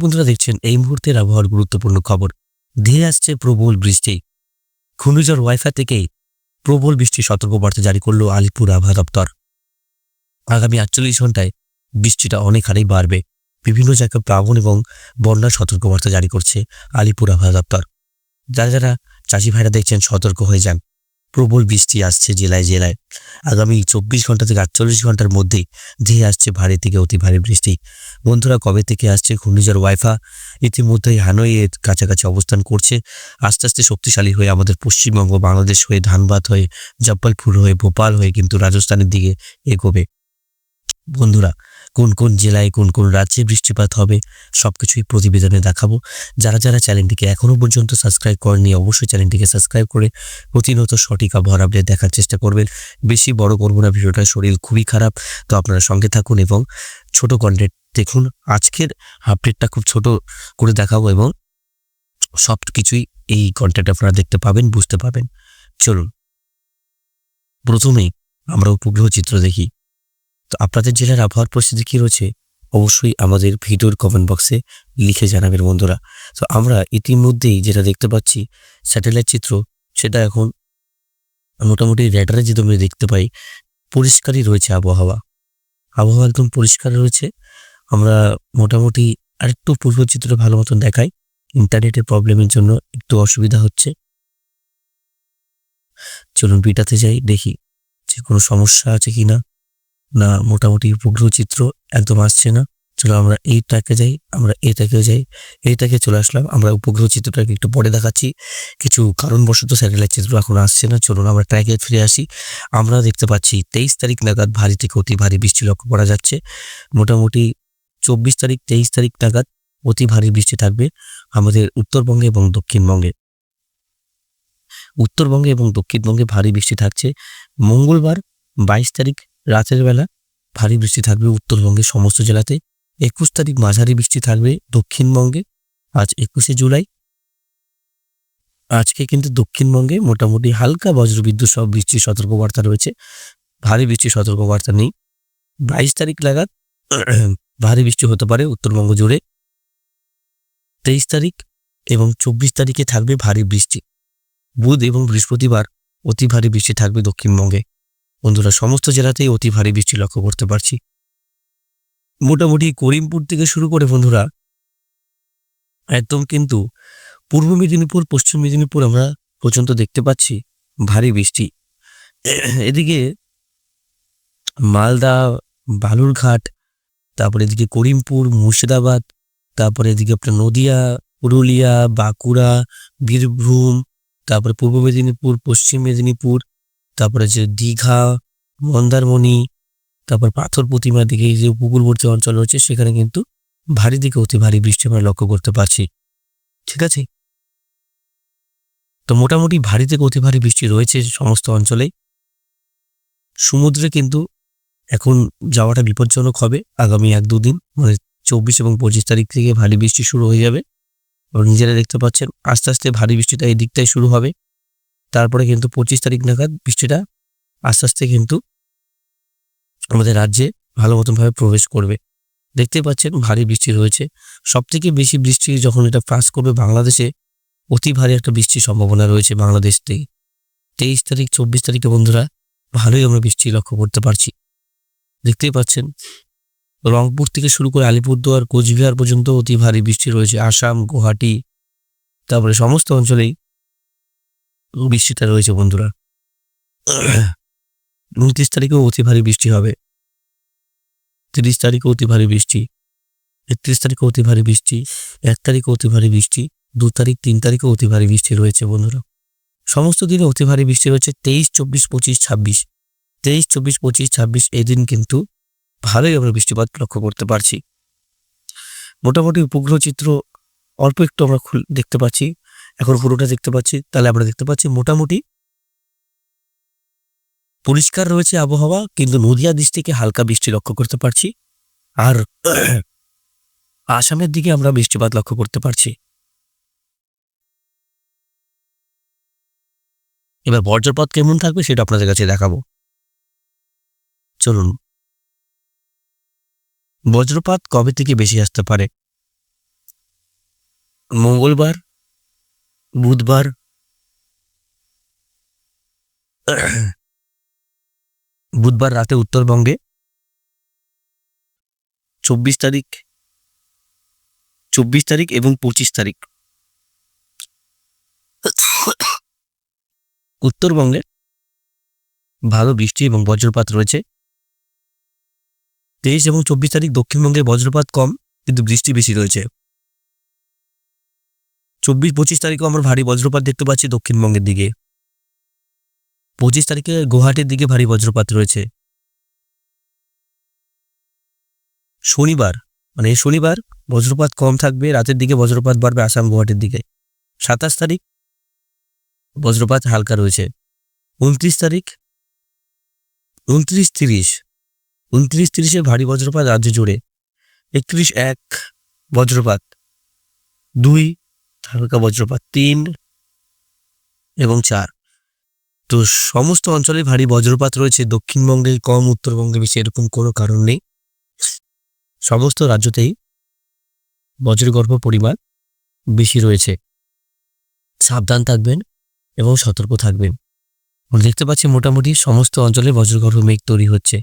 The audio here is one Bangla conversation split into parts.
বন্ধুরা দেখছেন, এই মুহূর্তের আবহাওয়ার গুরুত্বপূর্ণ খবর। ধেয়ে আসছে প্রবল বৃষ্টি। ঘূর্ণিঝড় ওয়াইফাই থেকে প্রবল বৃষ্টির সতর্কবার্তা জারি করল আলিপুর আবহাওয়া দপ্তর। আগামী আটচল্লিশ ঘন্টায় বৃষ্টিটা অনেক হারেই বাড়বে। বিভিন্ন জায়গায় প্লাবন এবং বন্যার সতর্কবার্তা জারি করছে আলিপুর আবহাওয়া দপ্তর। যারা যারা চাষি ভাইরা দেখছেন সতর্ক হয়ে যান। প্রবল বৃষ্টি আসছে জেলায় জেলায়। আগামী চব্বিশ ঘণ্টা থেকে আটচল্লিশ ঘণ্টার মধ্যেই ধেয়ে আসছে ভারী থেকে অতি ভারী বৃষ্টি। বন্ধুরা, কবে থেকে আসছে ঘূর্ণিঝড় ওয়াইফা? ইতিমধ্যেই হানোই এর কাছাকাছি অবস্থান করছে। আস্তে আস্তে শক্তিশালী হয়ে আমাদের পশ্চিমবঙ্গ, বাংলাদেশ হয়ে ধানবাদ হয়ে, জব্বলপুর হয়ে, ভোপাল হয়ে কিন্তু রাজস্থানের দিকে এগোবে। বন্ধুরা, কোন কোন জেলায়, কোন কোন রাজ্যে বৃষ্টিপাত হবে সব কিছুই প্রতিবেদনে দেখাবো। যারা যারা চ্যানেলটিকে এখনও পর্যন্ত সাবস্ক্রাইব করেনি অবশ্যই চ্যানেলটিকে সাবস্ক্রাইব করে প্রতিনিয়ত সঠিক আবহাওয়ার আপডেট দেখার চেষ্টা করবেন। বেশি বড় করব না, ভিডিওটা, শরীর খুবই খারাপ, তো আপনারা সঙ্গে থাকুন এবং ছোট কন্টেন্ট দেখুন। আজকের আপডেটটা খুব ছোট করে দেখাবো এবং সব কিছুই এই কন্টেন্ট আপনারা দেখতে পাবেন, বুঝতে পাবেন চলুন। প্রথমেই আমরা উপগ্রহ চিত্র দেখি। তো আপনাদের জেলার আবহাওয়ার পরিস্থিতি কী রয়েছে? অবশ্যই আমাদের ভিডিওর কমেন্ট বক্সে লিখে জানাবেন বন্ধুরা। তো আমরা ইতিমধ্যেই যেটা দেখতে পাচ্ছি স্যাটেলাইট চিত্র, সেটা এখন মোটামুটি রেডারে যদি আমরা দেখতে পাই, পরিষ্কারই রয়েছে আবহাওয়া। আবহাওয়া একদম পরিষ্কার রয়েছে। আমরা মোটামুটি আরেকটু পূর্ব চিত্র ভালো মতন দেখাই। ইন্টারনেটের প্রবলেমের জন্য একটু অসুবিধা হচ্ছে। চলুন বিটাতে যাই, দেখি যে কোনো সমস্যা আছে কি না না, মোটামুটি উপগ্রহ চিত্র একদম আসছে না। চলো আমরা এই ট্র্যাকে যাই, আমরা ট্র্যাকে যাই। এই ট্র্যাকে চলে আসলাম, আমরা উপগ্রহ চিত্রটাকে একটু পরে দেখাচ্ছি। কিছু কারণবশত স্যাটেলাইট চিত্র এখন আসছে না, চলুন আমরা ট্র্যাকে ফিরে আসি। আমরা দেখতে পাচ্ছি তেইশ তারিখ নাগাদ ভারী থেকে অতি ভারী বৃষ্টি লক্ষ্য করা যাচ্ছে। মোটামুটি চব্বিশ তারিখ, তেইশ তারিখ নাগাদ অতি ভারী বৃষ্টি থাকবে আমাদের উত্তরবঙ্গে এবং দক্ষিণবঙ্গে। উত্তরবঙ্গে এবং দক্ষিণবঙ্গে ভারী বৃষ্টি থাকছে। মঙ্গলবার বাইশ তারিখ রাতের বেলা ভারী বৃষ্টি থাকবে উত্তরবঙ্গের সমস্ত জেলাতে। একুশ তারিখ মাঝারি বৃষ্টি থাকবে দক্ষিণবঙ্গে, আজ একুশে জুলাই। আজকে কিন্তু দক্ষিণবঙ্গে মোটামুটি হালকা বজ্রবিদ্যুৎ সব বৃষ্টির সতর্কবার্তা রয়েছে। ভারী বৃষ্টির সতর্কবার্তা নেই। বাইশ তারিখ লাগাত ভারী বৃষ্টি হতে পারে উত্তরবঙ্গ জুড়ে। তেইশ তারিখ এবং চব্বিশ তারিখে থাকবে ভারী বৃষ্টি। বুধ এবং বৃহস্পতিবার অতি ভারী বৃষ্টি থাকবে দক্ষিণবঙ্গে। বন্ধুরা, সমস্ত জেলাতেই অতি ভারী বৃষ্টি লক্ষ্য করতে পারছি। মোটামুটি করিমপুর থেকে শুরু করে বন্ধুরা, একদম কিন্তু পূর্ব মেদিনীপুর, পশ্চিম মেদিনীপুর আমরা পর্যন্ত দেখতে পাচ্ছি ভারী বৃষ্টি। এদিকে মালদা, বালুরঘাট, তারপরে এদিকে করিমপুর, মুর্শিদাবাদ, তারপরে এদিকে আপনার নদিয়া, পুরুলিয়া, বাঁকুড়া, বীরভূম, তারপরে পূর্ব মেদিনীপুর, পশ্চিম মেদিনীপুর তারপরে যে দীঘা, মন্দারমণি, তারপর পাথর প্রতিমার দিকে যে উপকূলবর্তী অঞ্চল রয়েছে, সেখানে কিন্তু ভারী দিকে অতি ভারী বৃষ্টি আমরা লক্ষ্য করতে পারছি। ঠিক আছে? তো মোটামুটি ভারী থেকে অতি ভারী বৃষ্টি রয়েছে সমস্ত অঞ্চলেই সমুদ্রে কিন্তু এখন যাওয়াটা বিপজ্জনক হবে। আগামী এক দুদিন মানে চব্বিশ এবং পঁচিশ তারিখ থেকে ভারী বৃষ্টি শুরু হয়ে যাবে। এবং নিজেরা দেখতে পাচ্ছেন আস্তে আস্তে ভারী বৃষ্টিটা এই দিকটাই শুরু হবে। তারপরে কিন্তু পঁচিশ তারিখ নাগাদ বৃষ্টিটা আস্তে আস্তে কিন্তু আমাদের রাজ্যে ভালো মতনভাবে প্রবেশ করবে। দেখতে পাচ্ছেন ভারী বৃষ্টি রয়েছে। সব থেকে বেশি বৃষ্টি যখন এটা পাস করবে বাংলাদেশে, অতি ভারী একটা বৃষ্টির সম্ভাবনা রয়েছে বাংলাদেশ থেকে। তেইশ তারিখ, চব্বিশ তারিখে বন্ধুরা, ভালোই আমরা বৃষ্টি লক্ষ্য করতে পারছি। দেখতেই পাচ্ছেন, রংপুর থেকে শুরু করে আলিপুরদুয়ার, কোচবিহার পর্যন্ত অতি ভারী বৃষ্টি রয়েছে। আসাম, গুয়াহাটি, তারপরে সমস্ত অঞ্চলেই বৃষ্টিটা রয়েছে বন্ধুরা। উনত্রিশ তারিখেও অতি ভারী বৃষ্টি হবে। তিরিশ তারিখে অতি ভারী বৃষ্টি। একত্রিশ তারিখে অতি ভারী বৃষ্টি। এক তারিখে অতি ভারী বৃষ্টি। দু তারিখ, তিন তারিখে অতি ভারী বৃষ্টি রয়েছে বন্ধুরা। সমস্ত দিনে অতি ভারী বৃষ্টি রয়েছে তেইশ, চব্বিশ, পঁচিশ, ছাব্বিশ। তেইশ, চব্বিশ, পঁচিশ, ছাব্বিশ এই দিন কিন্তু ভালোই আমরা বৃষ্টিপাত লক্ষ্য করতে পারছি। মোটামুটি উপগ্রহ চিত্র অল্প একটু আমরা দেখতে পাচ্ছি। এখন পুরোটা দেখতে পাচ্ছি, তাহলে আমরা দেখতে পাচ্ছি মোটামুটি পরিষ্কার রয়েছে আবহাওয়া, কিন্তু নদিয়া ডিস্ট্রিক্টে হালকা বৃষ্টি লক্ষ্য করতে পারছি। আর আসামের দিকে আমরা বৃষ্টিপাত লক্ষ্য করতে পারছি। এবার বজ্রপাত কেমন থাকবে সেটা আপনাদের কাছে দেখাবো। চলুন। বজ্রপাত কবে থেকে বেশি আসতে পারে? মঙ্গলবার বুধবার। বুধবার রাতে উত্তরবঙ্গে চব্বিশ তারিখ চব্বিশ তারিখ এবং পঁচিশ তারিখ। উত্তরবঙ্গে ভালো বৃষ্টি এবং বজ্রপাত রয়েছে। তেইশ এবং চব্বিশ তারিখ দক্ষিণবঙ্গে বজ্রপাত কম, কিন্তু বৃষ্টি বেশি রয়েছে। চব্বিশ পঁচিশ তারিখেও আমরা ভারী বজ্রপাত দেখতে পাচ্ছি দক্ষিণবঙ্গের দিকে। পঁচিশ তারিখে গুয়াহাটির দিকে ভারী বজ্রপাত রয়েছে। শনিবার মানে শনিবার বজ্রপাত কম থাকবে, রাতের দিকে বজ্রপাত বাড়বে আসাম গুয়াহাটির দিকে। সাতাশ তারিখ বজ্রপাত হালকা রয়েছে। উনত্রিশ তারিখ উনত্রিশ তিরিশ, উনত্রিশ তিরিশে ভারী বজ্রপাত রাজ্য জুড়ে। একত্রিশ এক বজ্রপাত। দুই হালকা বজ্রপাত তিন এবং চার। তো সমস্ত অঞ্চলে ভারী বজ্রপাত রয়েছে। দক্ষিণবঙ্গে কম, উত্তরবঙ্গে বেশি, এরকম কোনো কারণ নেই। সমস্ত রাজ্যতেই বজ্রগর্ভ পরিমাণ বেশি রয়েছে। সাবধান থাকবেন এবং সতর্ক থাকবেন। দেখতে পাচ্ছি মোটামুটি সমস্ত অঞ্চলে বজ্রগর্ভ মেঘ তৈরি হচ্ছে।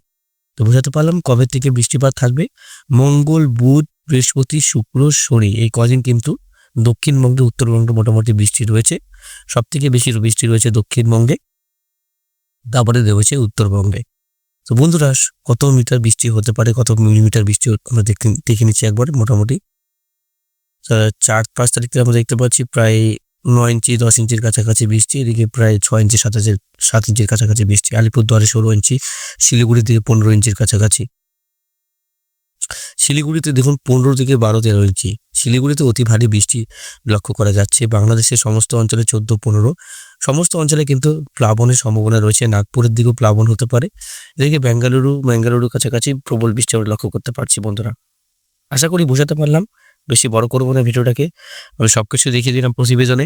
তো বোঝাতে পারলাম কবে থেকে বৃষ্টিপাত থাকবে। মঙ্গল, বুধ, বৃহস্পতি, শুক্র, শনি, এই কদিন কিন্তু দক্ষিণবঙ্গে, উত্তরবঙ্গে মোটামুটি বৃষ্টি রয়েছে। সব থেকে বেশি বৃষ্টি রয়েছে দক্ষিণবঙ্গে, তারপরে রয়েছে উত্তরবঙ্গে। তো বন্ধুরা, কত মিটার বৃষ্টি হতে পারে, কত মিলিমিটার বৃষ্টি আমরা দেখে দেখে নিচ্ছি একবার মোটামুটি। চার পাঁচ তারিখ থেকে আমরা দেখতে পাচ্ছি প্রায় নয় ইঞ্চি, দশ ইঞ্চির কাছাকাছি বৃষ্টি, এদিকে প্রায় ছয় ইঞ্চি, সাত ইঞ্চির সাত ইঞ্চির কাছাকাছি বৃষ্টি। আলিপুরদুয়ারে ষোলো ইঞ্চি শিলিগুড়ির দিকে পনেরো ইঞ্চির কাছাকাছি। শিলিগুড়িতে দেখুন, পনেরো থেকে বারো, তেরো ইঞ্চি। শিলিগুড়িতে অতি ভারী বৃষ্টি লক্ষ্য করা যাচ্ছে। বাংলাদেশের সমস্ত অঞ্চলে চোদ্দ, পনেরো। সমস্ত অঞ্চলে কিন্তু প্লাবনের সম্ভাবনা রয়েছে। নাগপুরের দিকেও প্লাবন হতে পারে। এদিকে বেঙ্গালুরু বেঙ্গালুরু কাছাকাছি প্রবল বৃষ্টি আমরা লক্ষ্য করতে পারছি বন্ধুরা। আশা করি বোঝাতে পারলাম। বেশি বড় করব না ভিডিওটাকে। আমি সব কিছু দেখিয়ে দিলাম প্রতিবেদনে।